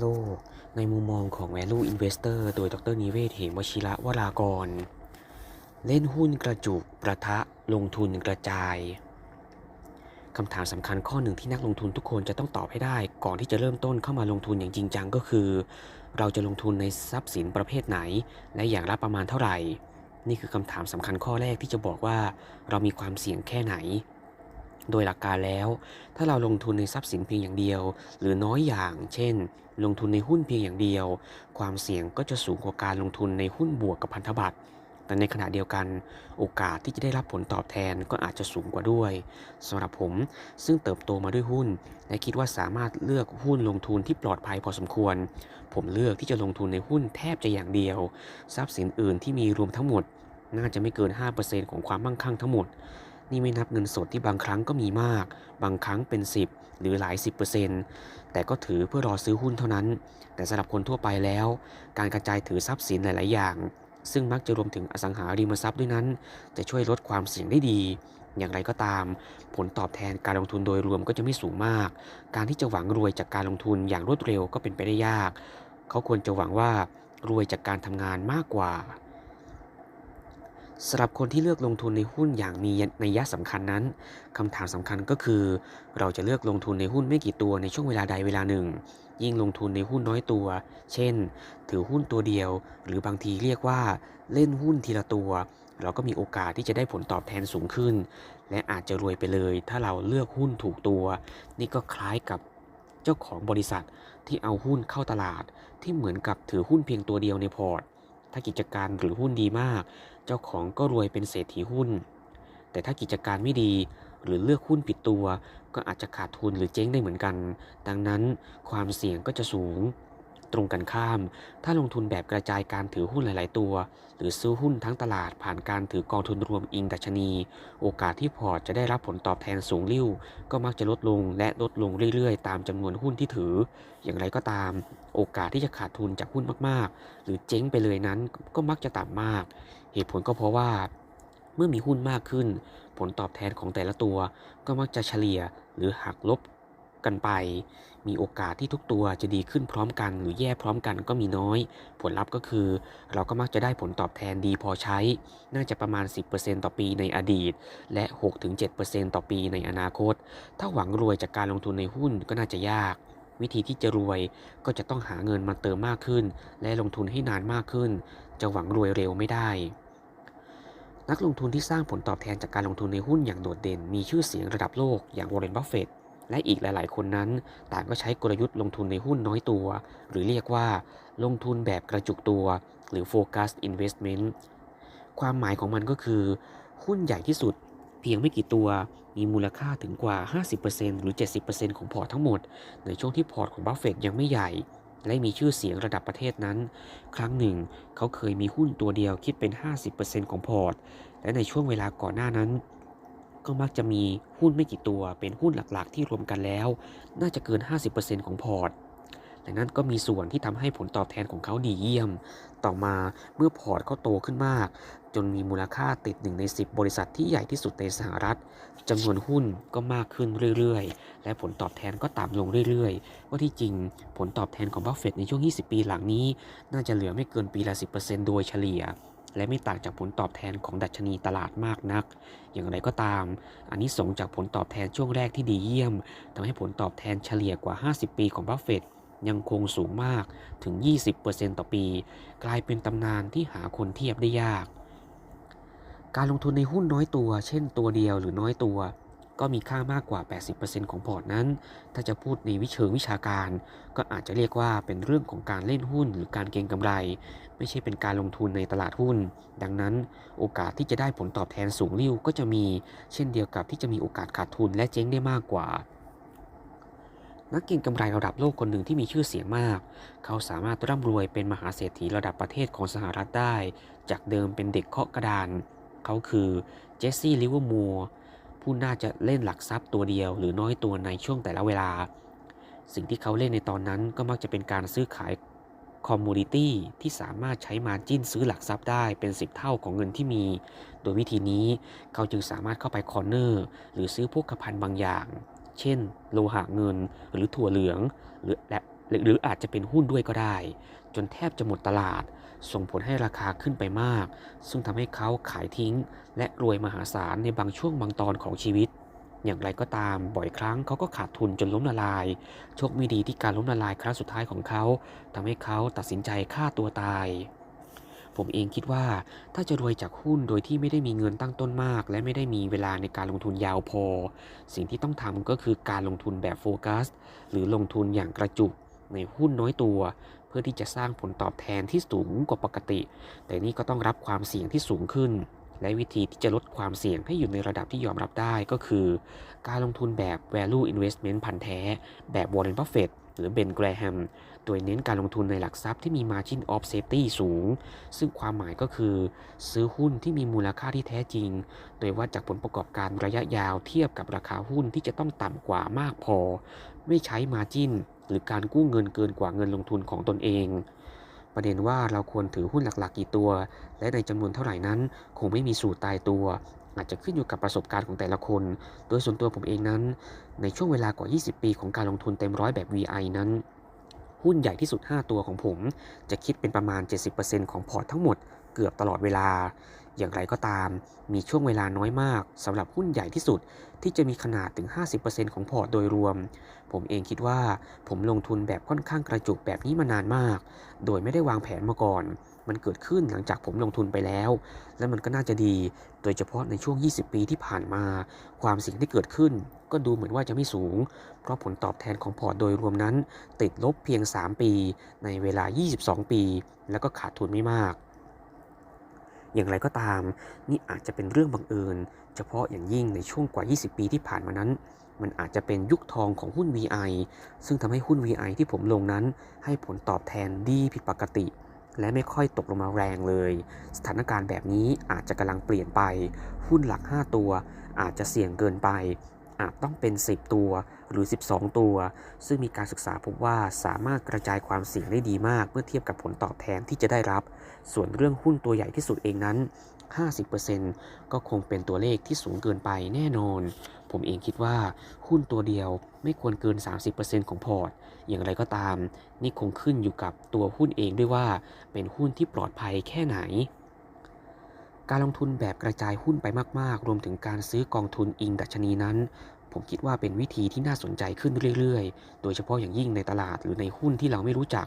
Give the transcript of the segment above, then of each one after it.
โลก ในมุมมองของ Value Investor โดยดรนิเวศ เหมวชิระวรากร เล่นหุ้นกระจุกประทะลงทุนกระจายคำถามสำคัญข้อหนึ่งที่นักลงทุนทุกคนจะต้องตอบให้ได้ ก่อนที่จะเริ่มต้นเข้ามาลงทุนอย่างจริงจังก็คือ เราจะลงทุนในทรัพย์สินประเภทไหน และอย่างละประมาณเท่าไหร่ นี่คือคำถามสำคัญข้อแรกที่จะบอกว่า เรามีความเสี่ยงแค่ไหน โดยหลักการแล้ว ถ้าเราลงทุนในทรัพย์สินเพียงอย่างเดียว หรือน้อยอย่าง เช่น ลงทุนในหุ้นเพียงอย่างเดียว ความเสี่ยงก็จะสูงกว่าการลงทุนในหุ้นบวกกับพันธบัตรแต่ในขณะเดียวกันโอกาสที่จะได้รับผลตอบแทนก็อาจจะสูงกว่าด้วยสำหรับผมซึ่งเติบโตมาด้วยหุ้น และคิดว่าสามารถเลือกหุ้นลงทุนที่ปลอดภัยพอสมควร ผมเลือกที่จะลงทุนในหุ้นแทบจะอย่างเดียว ทรัพย์สินอื่นที่มีรวมทั้งหมด น่าจะไม่เกิน 5%ของความมั่งคั่งทั้งหมด นี่ไม่นับเงินสดที่บางครั้งก็มีมาก บางครั้งเป็น 10 หรือหลาย 10%แต่ก็ถือเพื่อรอซื้อหุ้นเท่านั้น แต่สำหรับคนทั่วไปแล้ว การกระจายถือทรัพย์สินหลาย ๆ อย่าง ซึ่งมักจะรวมถึงอสังหาริมทรัพย์ด้วยนั้น จะช่วยลดความเสี่ยงได้ดี อย่างไรก็ตาม ผลตอบแทนการลงทุนโดยรวมก็จะไม่สูงมาก การที่จะหวังรวยจากการลงทุนอย่างรวดเร็วก็เป็นไปได้ยาก เขาควรจะหวังว่ารวยจากการทำงานมากกว่า สำหรับคนที่เลือกลงทุนในหุ้นอย่างมีนัยยะสำคัญนั้นคำถามสำคัญก็คือ เราจะเลือกลงทุนในหุ้นไม่กี่ตัวในช่วงเวลาใดเวลาหนึ่ง ยิ่งลงทุนในหุ้นน้อยตัว เช่น ถือหุ้นตัวเดียว หรือบางทีเรียกว่าเล่นหุ้นทีละตัว เราก็มีโอกาสที่จะได้ผลตอบแทนสูงขึ้น และอาจจะรวยไปเลย ถ้าเราเลือกหุ้นถูกตัว นี่ก็คล้ายกับเจ้าของบริษัทที่เอาหุ้นเข้าตลาด ที่เหมือนกับถือหุ้นเพียงตัวเดียวในพอร์ต ถ้ากิจการหรือหุ้นดีมาก เจ้าของก็รวยเป็นเศรษฐีหุ้น แต่ถ้ากิจการไม่ดีหรือเลือกหุ้นผิดตัว ก็อาจจะขาดทุนหรือเจ๊งได้เหมือนกัน ดังนั้นความเสี่ยงก็จะสูง ตรงกันข้าม ถ้าลงทุนแบบกระจายการถือหุ้นหลาย ๆ ตัว หรือซื้อหุ้นทั้งตลาดผ่านการถือกองทุนรวมอิงดัชนี โอกาสที่พอร์ตจะได้รับผลตอบแทนสูงริ่วก็มักจะลดลงและลดลงเรื่อย ๆ ตามจำนวนหุ้นที่ถือ อย่างไรก็ตาม โอกาสที่จะขาดทุนจากหุ้นมาก ๆ หรือเจ๊งไปเลยนั้นก็มักจะต่ำมาก เหตุผลก็เพราะว่าเมื่อมีหุ้นมากขึ้น ผลตอบแทนของแต่ละตัว ก็มักจะเฉลี่ยหรือหักลบกันไป มีโอกาสที่ทุกตัวจะดีขึ้นพร้อมกัน หรือแย่พร้อมกันก็มีน้อย ผลลัพธ์ก็คือ เราก็มักจะได้ผลตอบแทนดีพอใช้ น่าจะประมาณ 10%ต่อปีในอดีต และ 6-7%ต่อปีในอนาคต ถ้าหวังรวยจากการลงทุนในหุ้นก็น่าจะยาก วิธีที่จะรวยก็จะต้องหาเงินมาเติมมากขึ้น และลงทุนให้นานมากขึ้น จะหวังรวยเร็วไม่ได้ นักลงทุนที่สร้างผลตอบแทนจากการลงทุนในหุ้นอย่างโดดเด่น มีชื่อเสียงระดับโลกอย่างวอร์เรนบัฟเฟตและอีกหลาย ๆ คนนั้นต่างก็ใช้กลยุทธ์ลงทุนในหุ้นน้อยตัว หรือเรียกว่า ลงทุนแบบกระจุกตัว หรือ Focus Investment ความหมายของมันก็คือ หุ้นใหญ่ที่สุด เพียงไม่กี่ตัวมีมูลค่าถึงกว่า 50%หรือ 70%ของพอร์ตทั้งหมด ในช่วงที่พอร์ตของบัฟเฟตต์ยังไม่ใหญ่ และมีชื่อเสียงระดับประเทศนั้น ครั้งหนึ่ง เขาเคยมีหุ้นตัวเดียวคิดเป็น 50%ของพอร์ต และในช่วงเวลาก่อนหน้านั้น ก็มักจะมีหุ้นไม่กี่ตัวเป็นหุ้นหลักๆ ที่รวมกันแล้ว น่าจะเกิน 50%ของพอร์ต ดังนั้นก็มีส่วนที่ทำให้ผลตอบแทนของเขาดีเยี่ยม ต่อมาเมื่อพอร์ตเขาโตขึ้นมาก จนมีมูลค่าติดหนึ่งใน 10 บริษัทที่ใหญ่ที่สุดในสหรัฐจำนวนหุ้นก็มากขึ้นเรื่อยๆ และผลตอบแทนก็ต่ำลงเรื่อยๆ ว่าที่จริงผลตอบแทนของบัฟเฟตต์ในช่วง 20 ปีหลังนี้ น่าจะเหลือไม่เกินปีละ 10%โดยเฉลี่ยและไม่ต่างจากผลตอบแทนของดัชนีตลาดมากนัก อย่างไรก็ตาม อันนี้ส่งจากผลตอบแทนช่วงแรกที่ดีเยี่ยมทำให้ผลตอบแทนเฉลี่ยกว่า 50 ปีของบัฟเฟตต์ ยังคงสูงมากถึง 20%ต่อปี กลายเป็นตำนานที่หาคนเทียบได้ยาก การลงทุนในหุ้นน้อยตัว เช่นตัวเดียวหรือน้อยตัว ก็มีค่ามากกว่า 80%ของพอร์ตนั้น ถ้าจะพูดในวิเชิงวิชาการ ก็อาจจะเรียกว่าเป็นเรื่องของการเล่นหุ้นหรือการเก็งกำไร ไม่ใช่เป็นการลงทุนในตลาดหุ้น ดังนั้นโอกาสที่จะได้ผลตอบแทนสูงริ่วก็จะมี เช่นเดียวกับที่จะมีโอกาสขาดทุนและเจ๊งได้มากกว่า นักเก็งกำไรระดับโลกคนหนึ่งที่มีชื่อเสียงมาก เขาสามารถร่ำรวยเป็นมหาเศรษฐีระดับประเทศของสหรัฐได้ จากเดิมเป็นเด็กเคาะกระดาน เขาคือเจสซี่ลิเวอร์มัวร์ผู้น่าจะเล่นหลักทรัพย์ตัวเดียว หรือน้อยตัวในช่วงแต่ละเวลา สิ่งที่เขาเล่นในตอนนั้นก็มักจะเป็นการซื้อขายคอมมูนิตี้ที่สามารถใช้มาจิ้นซื้อหลักทรัพย์ได้เป็น 10 เท่าของเงินที่มี โดยวิธีนี้เขาจึงสามารถเข้าไปคอร์เนอร์หรือซื้อพวกกระพันบางอย่าง เช่น โลหะเงินหรือถั่วเหลือง หรือและหรือหรืออาจจะเป็นหุ้นด้วยก็ได้ จนแทบจะหมดตลาด ส่งผลให้ราคาขึ้นไปมาก ซึ่งทำให้เขาขายทิ้ง และรวยมหาศาลในบางช่วงบางตอนของชีวิต อย่างไรก็ตามบ่อยครั้งเขาก็ขาดทุนจนล้มละลาย โชคไม่ดีที่การล้มละลายครั้งสุดท้ายของเขาทำให้เขาตัดสินใจฆ่าตัวตาย ผมเองคิดว่าถ้าจะรวยจากหุ้นโดยที่ไม่ได้มีเงินตั้งต้นมาก และไม่ได้มีเวลาในการลงทุนยาวพอ สิ่งที่ต้องทำก็คือการลงทุนแบบโฟกัส หรือลงทุนอย่างกระจุกในหุ้นน้อยตัว เพื่อที่จะสร้างผลตอบแทนที่สูงกว่าปกติ แต่นี่ก็ต้องรับความเสี่ยงที่สูงขึ้น และวิธีที่จะลดความเสี่ยงให้อยู่ในระดับที่ยอมรับได้ก็คือ การลงทุนแบบ value investment พันแท้ แบบ Warren Buffett หรือเบนแกรแฮม โดยเน้นการลงทุนในหลักทรัพย์ที่มี margin of safety สูง ซึ่งความหมายก็คือ ซื้อหุ้นที่มีมูลค่าที่แท้จริง โดยวัดจากผลประกอบการระยะยาวเทียบกับราคาหุ้นที่จะต้องต่ำกว่ามากพอ ไม่ใช้ margin หรือการกู้เงินเกินกว่าเงินลงทุนของตนเองประเด็นว่าเราควรถือหุ้นหลักๆ กี่ตัว และในจำนวนเท่าไหร่นั้น คงไม่มีสูตรตายตัว อาจจะขึ้นอยู่กับประสบการณ์ของแต่ละคน โดยส่วนตัวผมเองนั้น ในช่วงเวลากว่า 20 ปีของการลงทุนเต็มร้อยแบบ VI นั้น หุ้นใหญ่ที่สุด 5 ตัวของผม จะคิดเป็นประมาณ 70%ของพอร์ตทั้งหมดเกือบตลอดเวลา อย่างไรก็ตาม มีช่วงเวลาน้อยมากสำหรับหุ้นใหญ่ที่สุดที่จะมีขนาดถึง 50%ของพอร์ตโดยรวม ผมเองคิดว่าผมลงทุนแบบค่อนข้างกระจุกแบบนี้มานานมาก โดยไม่ได้วางแผนมาก่อน มันเกิดขึ้นหลังจากผมลงทุนไปแล้ว และมันก็น่าจะดี โดยเฉพาะในช่วง 20 ปีที่ผ่านมา ความเสี่ยงที่เกิดขึ้น ก็ดูเหมือนว่าจะไม่สูง เพราะผลตอบแทนของพอร์ตโดยรวมนั้น ติดลบเพียง 3 ปี ในเวลา 22 ปี แล้วก็ขาดทุนไม่มากอย่างไรก็ตาม นี่อาจจะเป็นเรื่องบังเอิญ เฉพาะอย่างยิ่งในช่วงกว่า 20 ปีที่ผ่านมานั้น มันอาจจะเป็นยุคทองของหุ้น VI ซึ่งทำให้หุ้น VI ที่ผมลงนั้น ให้ผลตอบแทนดีผิดปกติ และไม่ค่อยตกลงมาแรงเลย สถานการณ์แบบนี้อาจจะกำลังเปลี่ยนไป หุ้นหลัก 5 ตัว อาจจะเสี่ยงเกินไป อาจต้องเป็น 10 ตัวหรือ 12 ตัว ซึ่งมีการศึกษาพบว่าสามารถกระจายความเสี่ยงได้ดีมาก เมื่อเทียบกับผลตอบแทนที่จะได้รับ ส่วนเรื่องหุ้นตัวใหญ่ที่สุดเองนั้น 50%ก็คงเป็นตัวเลขที่สูงเกินไปแน่นอน ผมเองคิดว่าหุ้นตัวเดียวไม่ควรเกิน 30%ของพอร์ต อย่างไรก็ตาม นี่คงขึ้นอยู่กับตัวหุ้นเองด้วยว่าเป็นหุ้นที่ปลอดภัยแค่ไหน การลงทุนแบบกระจายหุ้นไปมาก ๆ รวมถึงการซื้อกองทุนอิงดัชนีนั้น ผมคิดว่าเป็นวิธีที่น่าสนใจขึ้นเรื่อย ๆ โดยเฉพาะอย่างยิ่งในตลาดหรือในหุ้นที่เราไม่รู้จัก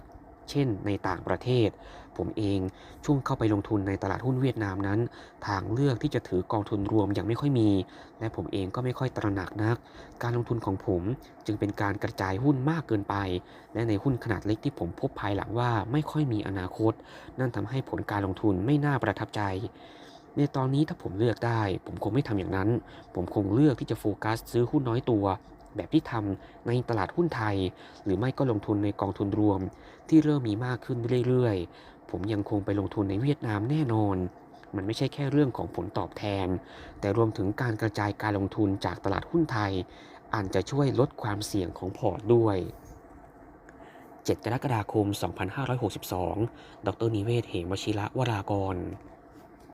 เช่น ในต่างประเทศ ผมเองช่วงเข้าไปลงทุนในตลาดหุ้นเวียดนามนั้น ทางเลือกที่จะถือกองทุนรวมยังไม่ค่อยมี และผมเองก็ไม่ค่อยตระหนักนัก การลงทุนของผมจึงเป็นการกระจายหุ้นมากเกินไป และในหุ้นขนาดเล็กที่ผมพบภายหลังว่าไม่ค่อยมีอนาคต นั่นทำให้ผลการลงทุนไม่น่าประทับใจในตอนนี้ถ้าผมเลือกได้ ผมคงไม่ทำอย่างนั้น ผมคงเลือกที่จะโฟกัสซื้อหุ้นน้อยตัว แบบที่ทำในตลาดหุ้นไทย หรือไม่ก็ลงทุนในกองทุนรวม ที่เริ่มมีมากขึ้นเรื่อยๆ ผมยังคงไปลงทุนในเวียดนามแน่นอน มันไม่ใช่แค่เรื่องของผลตอบแทน แต่รวมถึงการกระจายการลงทุนจากตลาดหุ้นไทยอาจจะช่วยลดความเสี่ยงของพอร์ตด้วย 7 กรกฎาคม 2562 ดรนิเวศ เหมวชิระวรากร